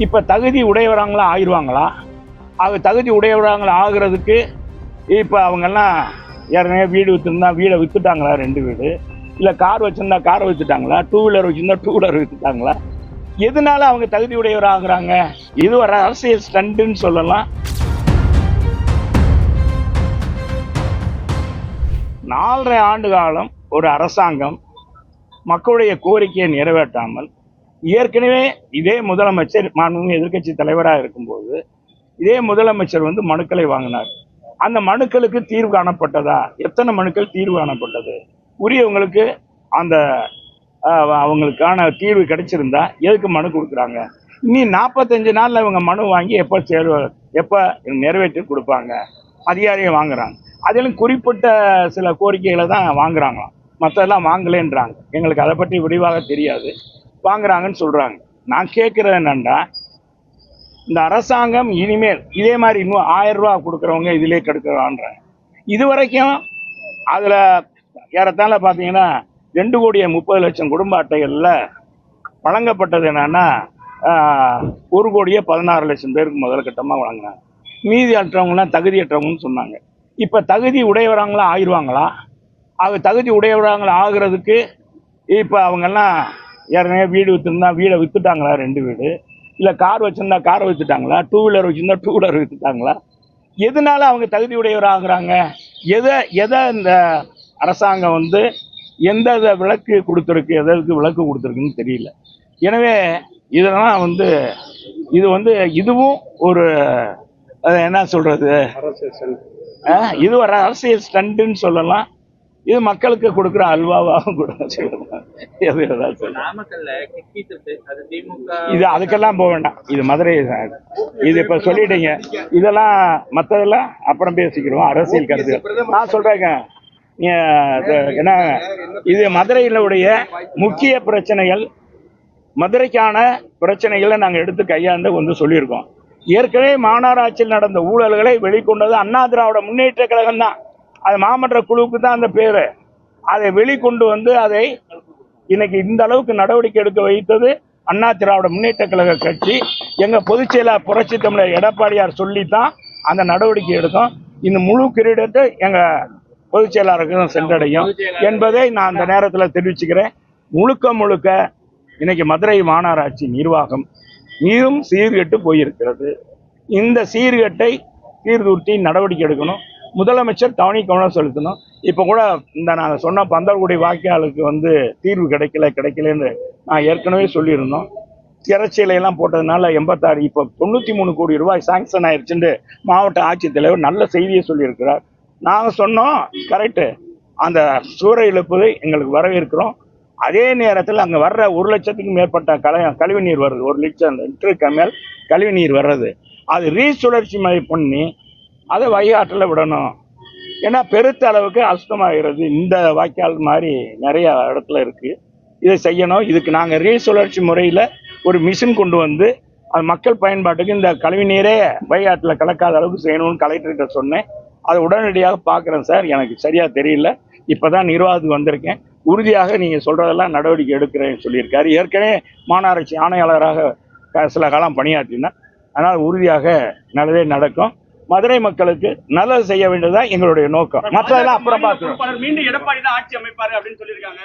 இப்போ தகுதி உடையவராங்களா ஆயிடுவாங்களா அது தகுதி உடையவராங்களா ஆகிறதுக்கு இப்போ அவங்கெல்லாம் ஏற்கனவே வீடு விற்றுருந்தா வீடை விற்றுட்டாங்களா ரெண்டு வீடு? இல்லை கார் வச்சுருந்தா காரை விற்றுட்டாங்களா டூ வீலர் வச்சுருந்தா டூ வீலர் விற்றுட்டாங்களா எதனால அவங்க தகுதி உடையவர் ஆகுறாங்க இது ஒரு அரசியல் ஸ்டண்டுன்னு சொல்லலாம். நாலரை ஆண்டு காலம் ஒரு அரசாங்கம் மக்களுடைய கோரிக்கையை நிறைவேற்றாமல் ஏற்கனவே இதே முதலமைச்சர் மாண்புமிகு எதிர்க்கட்சி தலைவராக இருக்கும்போது இதே முதலமைச்சர் வந்து மனுக்களை வாங்கினார். அந்த மனுக்களுக்கு தீர்வு காணப்பட்டதா? எத்தனை மனுக்கள் தீர்வு காணப்பட்டது? உரியவங்களுக்கு அந்த ஆஹ், அவங்களுக்கான தீர்வு கிடைச்சிருந்தா எதுக்கு மனு கொடுக்குறாங்க? இனி நாற்பத்தஞ்சு நாளில் இவங்க மனு வாங்கி எப்போ சேர்வு எப்போ நிறைவேற்றி கொடுப்பாங்க? அதிகாரியை வாங்குறாங்க. அதிலும் குறிப்பிட்ட சில கோரிக்கைகளை தான் வாங்குறாங்களாம். மற்றெல்லாம் வாங்கலேன்றாங்க. எங்களுக்கு அதை பற்றி விரிவாக தெரியாது. வாங்குறாங்கன்னு சொல்கிறாங்க நான் கேட்குறது என்னன்னா இந்த அரசாங்கம் இனிமேல் இதே மாதிரி இன்னும் ஆயிரம் ரூபா கொடுக்குறவங்க இதிலே கெடுக்கிறான்றேன் இது வரைக்கும் அதில் ஏறத்தாழ பார்த்தீங்கன்னா ரெண்டு கோடியே முப்பது லட்சம் குடும்ப அட்டைகளில் வழங்கப்பட்டது என்னன்னா ஒரு கோடியே பதினாறு லட்சம் பேருக்கு முதல் கட்டமாக வழங்கினாங்க மீதி அற்றவங்களாம் தகுதியற்றவங்கன்னு சொன்னாங்க. இப்போ தகுதி உடையவராங்களா ஆயிடுவாங்களா அது தகுதி உடையவராங்களா ஆகிறதுக்கு இப்போ அவங்கெல்லாம் ஏற்கனவே வீடு விற்றுருந்தா வீடை விற்றுட்டாங்களா ரெண்டு வீடு? இல்லை கார் வச்சுருந்தா காரை விற்றுட்டாங்களா டூ வீலர் வச்சுருந்தா டூ வீலர் விற்றுட்டாங்களா எதனால அவங்க தகுதி உடையவர் ஆகுறாங்க எதை எதை இந்த அரசாங்கம் வந்து எந்த இத விளக்கு கொடுத்துருக்கு எதற்கு விளக்கு கொடுத்துருக்குன்னு தெரியல. எனவே இதெல்லாம் வந்து இது வந்து இதுவும் ஒரு என்ன சொல்றது? அஹ், இது ஒரு அரசியல் ஸ்டண்டுன்னு சொல்லலாம். இது மக்களுக்கு கொடுக்குற அல்வாவாகவும் கூட இது அதுக்கெல்லாம் போக வேண்டாம். இது மதுரை. இது இப்ப சொல்லிட்டீங்க. இதெல்லாம் மற்றதெல்லாம் அப்புறம் பேசிக்கிறோம் அரசியல் கருத்து நான் சொல்றேங்க. என்ன இது மதுரையிலுடைய முக்கிய பிரச்சனைகள் மதுரைக்கான பிரச்சனைகளை நாங்கள் எடுத்து கையாண்டு வந்து சொல்லியிருக்கோம். ஏற்கனவே மாநகராட்சியில் நடந்த ஊழல்களை வெளிக்கொண்டது அண்ணா திராவிட முன்னேற்ற கழகம் தான் அது மாமன்ற குழுவுக்கு தான் அந்த பேரு. அதை வெளிக்கொண்டு வந்து அதை இன்னைக்கு இந்த அளவுக்கு நடவடிக்கை எடுக்க வைத்தது அண்ணா திராவிட முன்னேற்ற கழக கட்சி. எங்க பொதுச் செயலாளர் புரட்சி தமிழர் எடப்பாடியார் சொல்லித்தான் அந்த நடவடிக்கை எடுத்தோம். இந்த முழு கிரீடத்தை எங்க பொதுச் செயலாளருக்கு தான் சென்றடையும் என்பதை நான் அந்த நேரத்தில் தெரிவிச்சுக்கிறேன். முழுக்க முழுக்க இன்னைக்கு மதுரை மாநகராட்சி நிர்வாகம் மீண்டும் சீர்கெட்டு போயிருக்கிறது. இந்த சீர்கெட்டை சீர்தூர்த்தி நடவடிக்கை எடுக்கணும். முதலமைச்சர் தவணை கவனம் செலுத்தணும். இப்போ கூட இந்த நான் சொன்ன பந்தல்குடி வாக்கியாளுக்கு வந்து தீர்வு கிடைக்கல கிடைக்கலன்னு நான் ஏற்கனவே சொல்லியிருந்தோம். திரைச்சீலையெல்லாம் போட்டதுனால எண்பத்தாறு இப்போ தொண்ணூற்றி மூணு கோடி ரூபாய் சாங்ஷன் ஆயிடுச்சுன்னு மாவட்ட ஆட்சித்தலைவர் நல்ல செய்தியை சொல்லியிருக்கிறார். நாங்கள் சொன்னோம் கரெக்டு அந்த சூற இழப்பு எங்களுக்கு வரவேற்கிறோம். அதே நேரத்தில் அங்கே வர்ற ஒரு லட்சத்துக்கும் மேற்பட்ட கலை கழிவு நீர் வருது. ஒரு லட்சம் லிட்டருக்கு மேல் கழிவு நீர் வர்றது. அது ரீசுழற்சி மாதிரி பண்ணி அதை வழிகாட்டில் விடணும். ஏன்னா பெருத்த அளவுக்கு அசுத்தமாகிறது இந்த வாய்க்கால் மாதிரி நிறைய இடத்துல இருக்குது இதை செய்யணும். இதுக்கு நாங்கள் ரீசுழற்சி முறையில் ஒரு மிஷின் கொண்டு வந்து அது மக்கள் பயன்பாட்டுக்கு இந்த கழிவு நீரே வைகாட்டில் கலக்காத அளவுக்கு செய்யணும்னு கலெக்டர்கிட்ட சொன்னேன். அதை உடனடியாக பார்க்குறேன் சார். எனக்கு சரியாக தெரியல. இப்போ தான் நிர்வாகத்துக்கு வந்திருக்கேன். உறுதியாக நீங்கள் சொல்கிறதெல்லாம் நடவடிக்கை எடுக்கிறேன்னு சொல்லியிருக்காரு. ஏற்கனவே மாநகராட்சி ஆணையாளராக சில காலம் பணியாற்றினேன் அதனால் உறுதியாக நல்லதே நடக்கும். மதுரை மக்களுக்கு நல்லது செய்ய வேண்டியதுதான் எங்களுடைய நோக்கம். மற்றதெல்லாம் அப்புறம் பலர் மீண்டும் எடப்பாடி தான் ஆட்சி அமைப்பாரு அப்படின்னு சொல்லியிருக்காங்க.